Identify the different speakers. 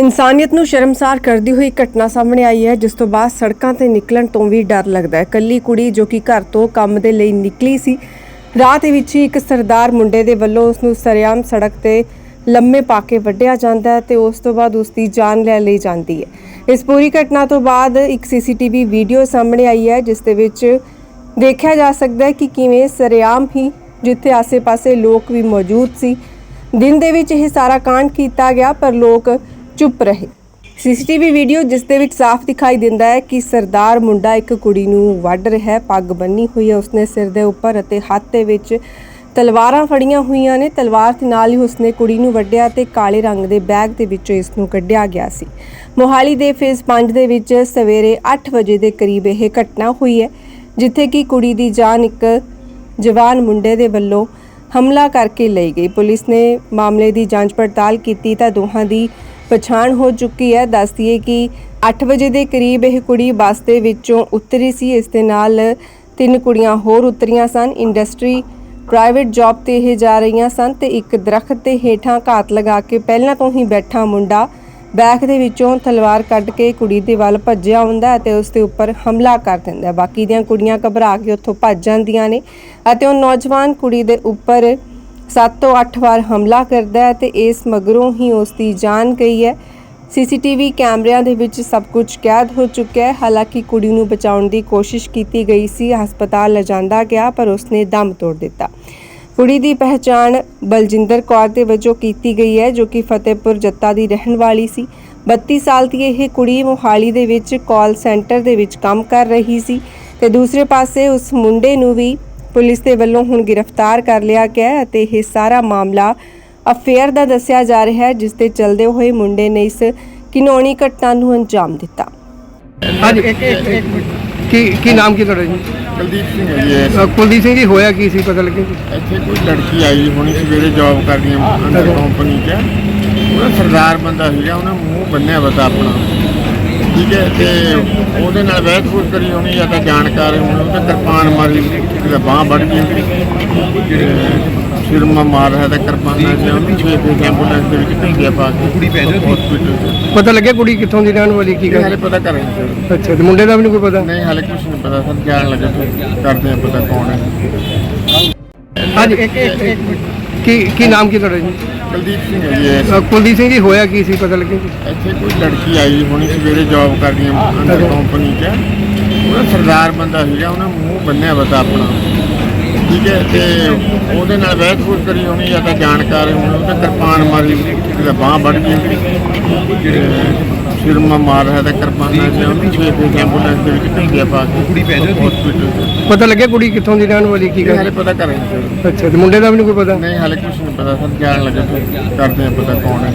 Speaker 1: ਇਨਸਾਨੀਅਤ ਨੂੰ ਸ਼ਰਮਸਾਰ ਕਰਦੀ ਹੋਈ ਘਟਨਾ ਸਾਹਮਣੇ ਆਈ ਹੈ, ਜਿਸ ਤੋਂ ਬਾਅਦ ਸੜਕਾਂ ਤੇ ਨਿਕਲਣ ਤੋਂ ਵੀ ਡਰ ਲੱਗਦਾ ਹੈ। ਕੱਲੀ ਕੁੜੀ ਜੋ ਕਿ ਘਰ ਤੋਂ ਕੰਮ ਦੇ ਲਈ ਨਿਕਲੀ ਸੀ, ਰਾਹ ਦੇ ਵਿੱਚ ਹੀ ਇੱਕ ਸਰਦਾਰ ਮੁੰਡੇ ਦੇ ਵੱਲੋਂ ਉਸ ਨੂੰ ਸਰਿਆਮ ਸੜਕ ਤੇ ਲੰਮੇ ਪਾ ਕੇ ਵੱਢਿਆ ਜਾਂਦਾ ਹੈ ਤੇ ਉਸ ਤੋਂ ਬਾਅਦ ਉਸ ਦੀ ਜਾਨ ਲੈ ਲਈ ਜਾਂਦੀ ਹੈ। ਇਸ ਪੂਰੀ ਘਟਨਾ ਤੋਂ ਬਾਅਦ ਇੱਕ ਸੀਸੀਟੀਵੀ ਵੀਡੀਓ ਸਾਹਮਣੇ ਆਈ ਹੈ, ਜਿਸ ਦੇ ਵਿੱਚ ਦੇਖਿਆ ਜਾ ਸਕਦਾ ਹੈ ਕਿ ਕਿਵੇਂ ਸਰਿਆਮ ਹੀ ਜਿੱਥੇ ਆਸੇ-ਪਾਸੇ ਲੋਕ ਵੀ ਮੌਜੂਦ ਸੀ। ਦਿਨ ਦੇ ਵਿੱਚ ਇਹ ਸਾਰਾ ਕਾਂਡ ਕੀਤਾ ਗਿਆ, ਪਰ ਲੋਕ ਚੁੱਪ ਰਹੇ। ਸੀਸੀਟੀਵੀ ਵੀਡੀਓ ਜਿਸ ਦੇ ਵਿੱਚ ਸਾਫ਼ ਦਿਖਾਈ ਦਿੰਦਾ ਹੈ ਕਿ ਸਰਦਾਰ ਮੁੰਡਾ ਇੱਕ ਕੁੜੀ ਨੂੰ ਵੱਢ ਰਿਹਾ ਹੈ, ਪੱਗ ਬੰਨੀ ਹੋਈ ਹੈ ਉਸਨੇ ਸਿਰ ਦੇ ਉੱਪਰ ਅਤੇ ਹੱਥ ਦੇ ਵਿੱਚ ਤਲਵਾਰਾਂ ਫੜੀਆਂ ਹੋਈਆਂ ਨੇ। ਤਲਵਾਰ ਦੇ ਨਾਲ ਹੀ ਉਸਨੇ ਕੁੜੀ ਨੂੰ ਵੱਢਿਆ ਤੇ ਕਾਲੇ ਰੰਗ ਦੇ ਬੈਗ ਦੇ ਵਿੱਚੋਂ ਇਸ ਨੂੰ ਕੱਢਿਆ ਗਿਆ ਸੀ। ਮੋਹਾਲੀ ਦੇ ਫੇਜ਼ 5 ਦੇ ਵਿੱਚ ਸਵੇਰੇ 8 ਵਜੇ ਦੇ ਕਰੀਬ ਇਹ ਘਟਨਾ ਹੋਈ ਹੈ, ਜਿੱਥੇ ਕਿ ਕੁੜੀ ਦੀ ਜਾਨ ਇੱਕ ਜਵਾਨ ਮੁੰਡੇ ਦੇ ਵੱਲੋਂ ਹਮਲਾ ਕਰਕੇ ਲਈ ਗਈ। ਪੁਲਿਸ ਨੇ ਮਾਮਲੇ ਦੀ ਜਾਂਚ ਪੜਤਾਲ ਕੀਤੀ ਤਾਂ ਦੋਹਾਂ ਦੀ ਪਛਾਣ ਹੋ ਚੁੱਕੀ ਹੈ। ਦੱਸਦੀਏ ਕਿ 8 ਵਜੇ ਦੇ ਕਰੀਬ ਇਹ ਕੁੜੀ ਬੱਸ ਦੇ ਵਿੱਚੋਂ ਉਤਰੀ ਸੀ। ਇਸ ਦੇ ਨਾਲ ਤਿੰਨ ਕੁੜੀਆਂ ਹੋਰ ਉਤਰੀਆਂ ਸਨ। ਇੰਡਸਟਰੀ, ਪ੍ਰਾਈਵੇਟ ਜੌਬ ਤੇ ਇਹ ਜਾ ਰਹੀਆਂ ਸਨ ਤੇ ਇੱਕ ਦਰਖਤ ਦੇ ਹੇਠਾਂ ਘਾਤ ਲਗਾ ਕੇ ਪਹਿਲਾਂ ਤੋਂ ਹੀ ਬੈਠਾ ਮੁੰਡਾ ਬੈਕ ਦੇ ਵਿੱਚੋਂ ਤਲਵਾਰ ਕੱਢ ਕੇ ਕੁੜੀ ਦੇ ਵੱਲ ਭੱਜਿਆ ਹੁੰਦਾ ਹੈ ਤੇ ਉਸ ਦੇ ਉੱਪਰ ਹਮਲਾ ਕਰ ਦਿੰਦਾ ਬਾਕੀ ਦੀਆਂ ਕੁੜੀਆਂ ਘਬਰਾ ਕੇ ਉੱਥੋਂ ਭੱਜ ਜਾਂਦੀਆਂ ਨੇ ਅਤੇ ਉਹ ਨੌਜਵਾਨ ਕੁੜੀ ਦੇ ਉੱਪਰ 7 ਤੋਂ 8 ਵਾਰ ਹਮਲਾ ਕਰਦਾ ਹੈ ਤੇ ਇਸ ਮਗਰੋਂ ਹੀ ਉਸ ਦੀ ਜਾਨ ਗਈ ਹੈ। ਸੀਸੀਟੀਵੀ ਕੈਮਰਿਆਂ ਦੇ ਵਿੱਚ ਸਭ ਕੁਝ ਕੈਦ ਹੋ ਚੁੱਕਿਆ ਹੈ। ਹਾਲਾਂਕਿ ਕੁੜੀ ਨੂੰ ਬਚਾਉਣ ਦੀ ਕੋਸ਼ਿਸ਼ ਕੀਤੀ ਗਈ ਸੀ, ਹਸਪਤਾਲ ਲਿਜਾਂਦਾ ਗਿਆ, ਪਰ ਉਸਨੇ ਦਮ ਤੋੜ ਦਿੱਤਾ। ਕੁੜੀ ਦੀ ਪਹਿਚਾਣ ਬਲਜਿੰਦਰ ਕੌਰ ਦੇ ਵਜੋਂ ਕੀਤੀ ਗਈ ਹੈ, ਜੋ ਕਿ ਫਤਿਹਪੁਰ ਜੱਤਾ ਦੀ ਰਹਿਣ ਵਾਲੀ ਸੀ। 32 ਸਾਲ ਦੀ ਇਹ ਕੁੜੀ ਮੋਹਾਲੀ ਦੇ ਵਿੱਚ ਕਾਲ ਸੈਂਟਰ ਦੇ ਵਿੱਚ ਕੰਮ ਕਰ ਰਹੀ ਸੀ ਤੇ ਦੂਸਰੇ ਪਾਸੇ ਉਸ ਮੁੰਡੇ ਨੂੰ ਵੀ ਪੁਲਿਸ ਦੇ ਵੱਲੋਂ ਹੁਣ ਗ੍ਰਿਫਤਾਰ ਕਰ ਲਿਆ ਗਿਆ ਹੈ ਅਤੇ ਇਹ ਸਾਰਾ ਮਾਮਲਾ ਅਫੇਅਰ ਦਾ ਦੱਸਿਆ ਜਾ ਰਿਹਾ ਹੈ ਜਿਸ ਤੇ ਚੱਲਦੇ ਹੋਏ ਮੁੰਡੇ ਨੇ ਇਸ ਘਿਨੌਣੀ ਘਟਨਾ ਨੂੰ ਅੰਜਾਮ ਦਿੱਤਾ।
Speaker 2: ਹਾਂਜੀ ਕੀ ਕੀ ਨਾਮ ਕੀ ਤੁਹਾਡਾ ਜੀ?
Speaker 3: ਕੁਲਦੀਪ ਸਿੰਘ ਹੈ ਜੀ ਇਹ।
Speaker 2: ਅ, ਕੁਲਦੀਪ ਸਿੰਘ ਜੀ ਹੋਇਆ ਕੀ ਸੀ ਪਤਾ ਲੱਗੇ?
Speaker 3: ਇੱਥੇ ਕੋਈ ਲੜਕੀ ਆਈ ਹੋਣੀ ਸਵੇਰੇ ਜੌਬ ਕਰਦੀ ਆ ਅੰਦਰ ਕੰਪਨੀ 'ਚ। ਉਹਦਾ ਸਰਦਾਰ ਬੰਦਾ ਸੀਗਾ ਉਹਨੇ ਮੂੰਹ ਬੰਨਿਆ ਬਤਾ ਆਪਣਾ। ਠੀਕ ਹੈ ਤੇ ਉਹਦੇ ਨਾਲ ਬਹਿਸ ਬੂਸ ਕਰੀ ਹੋਣੀ ਜਾਂ ਤਾਂ ਜਾਣਕਾਰ ਹੋਣੀ ਉਹ ਤੇ ਕਿਰਪਾਨ ਮਾਰੀ ਉਹਦਾ ਬਾਹ ਵੱਢ ਗਈ ਸਿਰ ਮਾ ਮਾਰ ਰਿਹਾ ਤਾਂ ਕਿਰਪਾਨਾਂ से ਉਹਨੂੰ ਛੇ ਫੇਟ ਐਂਬੂਲੈਂਸ ਦੇ ਵਿੱਚ ਭੇਜਿਆ ਪਾ ਕੇ ਕੁੜੀ ਪੈ ਜਾ ਹਸਪੀਟਲ
Speaker 2: ਪਤਾ ਲੱਗਿਆ ਕੁੜੀ ਕਿੱਥੋਂ ਦੀ ਰਹਿਣ ਵਾਲੀ ਕੀ ਗੱਲ?
Speaker 3: ਹਾਲੇ ਪਤਾ ਸਰ
Speaker 2: ਅੱਛਾ ਤੇ ਮੁੰਡੇ ਦਾ ਵੀ ਨਹੀਂ ਕੋਈ ਪਤਾ?
Speaker 3: ਨਹੀਂ ਹਾਲੇ ਕੁਝ ਨਹੀਂ ਪਤਾ ਸਰ ਜਾਣ ਲੱਗੇ ਫਿਰ ਕਰਦੇ ਆ ਪਤਾ ਕੌਣ ਹੈ।
Speaker 2: ਹਾਂਜੀ। ਕੀ ਕੀ ਨਾਮ ਕੀ ਤੁਹਾਡਾ ਜੀ
Speaker 3: ਕੁਲਦੀਪ ਸਿੰਘ ਹੈ ਜੀ ਇਹ।
Speaker 2: ਅ, ਕੁਲਦੀਪ ਸਿੰਘ ਜੀ ਹੋਇਆ ਕੀ ਸੀ ਪਤਾ ਲੱਗੇ ਜੀ?
Speaker 3: ਇੱਥੇ ਕੋਈ ਲੜਕੀ ਆਈ ਹੋਣੀ ਸਵੇਰੇ ਜੌਬ ਕਰਦੀ ਆ ਕੰਪਨੀ 'ਚ ਉਹਦਾ ਸਰਦਾਰ ਬੰਦਾ ਸੀਗਾ ਉਹਨੇ ਮੂੰਹ ਬੰਨਿਆ ਬਤਾ ਆਪਣਾ ਠੀਕ ਹੈ ਤੇ ਉਹਦੇ ਨਾਲ ਬੂਸ ਕਰੀ ਹੋਣੀ ਜਾਂ ਤਾਂ ਜਾਣਕਾਰ ਹੋਣੀ ਉਹ ਤੇ ਕਿਰਪਾਨ ਮਾਰੀ ਉਹਦਾ ਬਾਹ ਵੱਢ ਗਈ ਉਹਦੀ ਸਿਰ ਮਾ ਮਾਰ ਰਿਹਾ ਤਾਂ ਕਿਰਪਾਨਾਂ से ਉਹਨੂੰ ਛੇ ਫੇਟ ਐਂਬੂਲੈਂਸ ਦੇ ਵਿੱਚ ਭੇਜਿਆ ਪਾ ਕੇ ਕੁੜੀ ਪੈ ਜਾ ਹਸਪੀਟਲ
Speaker 2: ਪਤਾ ਲੱਗਿਆ ਕੁੜੀ ਕਿੱਥੋਂ ਦੀ ਰਹਿਣ ਵਾਲੀ ਕੀ ਗੱਲ?
Speaker 3: ਹਾਲੇ ਪਤਾ ਸਰ
Speaker 2: ਅੱਛਾ ਤੇ ਮੁੰਡੇ ਦਾ ਵੀ ਨਹੀਂ ਕੋਈ ਪਤਾ?
Speaker 3: ਨਹੀਂ ਹਾਲੇ ਕੁਝ ਨਹੀਂ ਪਤਾ ਸਰ ਜਾਣ ਲੱਗੇ ਕਰਦੇ ਆ ਪਤਾ ਕੌਣ ਹੈ।